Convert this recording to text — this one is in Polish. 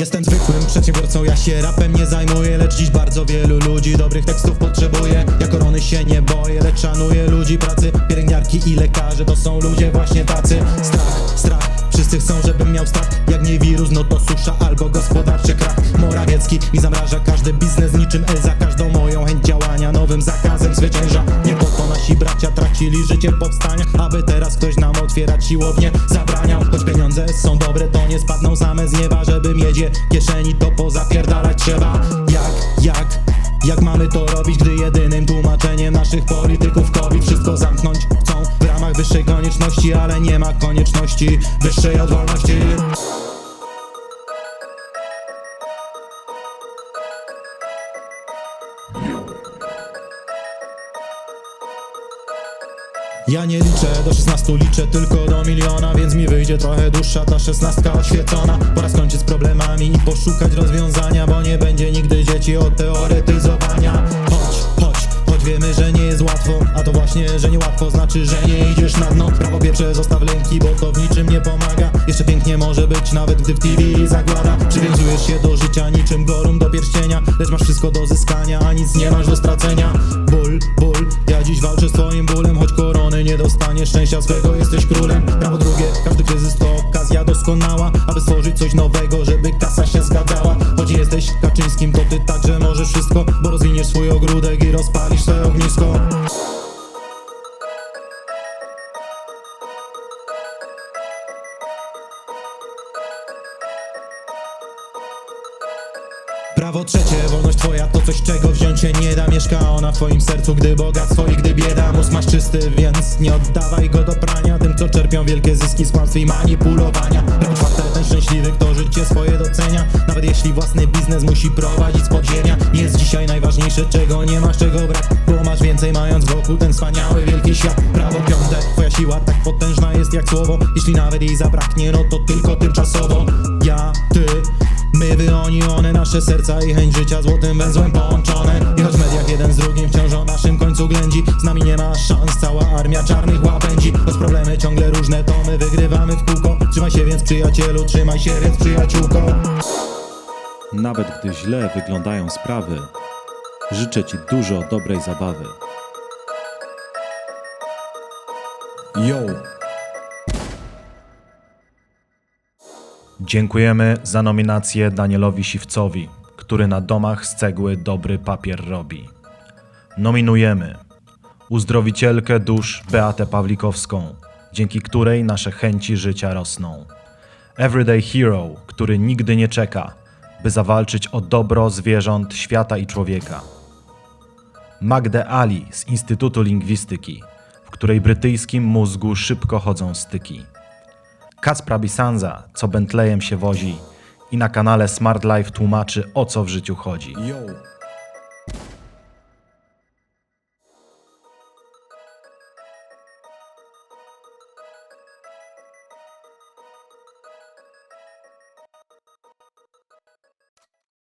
Jestem zwykłym przedsiębiorcą, ja się rapem nie zajmuję Lecz dziś bardzo wielu ludzi dobrych tekstów potrzebuję Ja korony się nie boję, lecz szanuję ludzi pracy. Pielęgniarki i lekarze to są ludzie właśnie tacy. Strach, chcą żebym miał strach Jak nie wirus, no to susza albo gospodarczy krach Morawiecki mi zamraża każdy biznes niczym Elza Każdą moją chęć działania nowym zakazem zwycięża. Nie po to nasi bracia tracili życie powstania Aby teraz ktoś nam otwierać siłownię. Zabraniał Choć pieniądze są dobre, to nie spadną same z nieba. Żeby mieć je kieszeni, to pozapierdalać trzeba. Jak, jak, jak mamy to robić, gdy jedynym tłumaczeniem naszych polityków COVID Wszystko zamknąć wyższej konieczności Ale nie ma konieczności wyższej od wolności Ja nie liczę do 16, liczę tylko do miliona Więc mi wyjdzie trochę dłuższa ta szesnastka oświecona. Pora skończyć z problemami i poszukać rozwiązania Bo nie będzie nigdy dzieci od teoretyzowania choć wiemy, że nie jest łatwo A to właśnie, że niełatwo znaczy, że nie idziesz na dno. Prawo pierwsze zostaw lęki, bo to w niczym nie pomaga. Jeszcze pięknie może być nawet gdy w TV zagłada. Przywiązujesz się do życia niczym gorum do pierścienia Lecz masz wszystko do zyskania, a nic nie masz do stracenia. Ból, ból, ja dziś walczę z twoim bólem Choć korony nie dostaniesz szczęścia swego, jesteś królem. Prawo drugie, każdy kryzys to okazja doskonała Aby stworzyć coś nowego, żeby kasa się zgadzała możesz wszystko Bo rozwiniesz swój ogródek i rozpalisz swoje ognisko. Prawo trzecie, wolność twoja to coś czego wziąć się nie da. Mieszka ona w twoim sercu, gdy bogactwo i gdy bieda. Mózg masz czysty, więc nie oddawaj go do prania co czerpią wielkie zyski z kłamstw i manipulowania. Prawo czwarte, ten szczęśliwy, kto życie swoje docenia. Nawet jeśli własny biznes musi prowadzić z podziemia. Jest dzisiaj najważniejsze, czego nie masz, czego brak. Bo masz więcej, mając wokół ten wspaniały, wielki świat. Prawo piąte, twoja siła tak potężna jest jak słowo. Jeśli nawet jej zabraknie, no to tylko tymczasowo. Ja, ty, My, wy, oni, one, nasze serca i chęć życia złotym węzłem połączone I choć w mediach jeden z drugim wciąż o naszym końcu ględzi Z nami nie ma szans, cała armia czarnych łapędzi Choć problemy ciągle różne, to my wygrywamy w kółko Trzymaj się więc przyjacielu, trzymaj się więc przyjaciółko Nawet gdy źle wyglądają sprawy, życzę Ci dużo dobrej zabawy. Yo! Dziękujemy za nominację Danielowi Siwcowi, który na domach z cegły dobry papier robi. Nominujemy uzdrowicielkę dusz Beatę Pawlikowską, dzięki której nasze chęci życia rosną. Everyday Hero, który nigdy nie czeka, by zawalczyć o dobro zwierząt, świata i człowieka. Magdę Ali z Instytutu Lingwistyki, w której brytyjskim mózgu szybko chodzą styki. Kacpra Bisanza, co Bentleyem się wozi i na kanale Smart Life tłumaczy o co w życiu chodzi. Yo!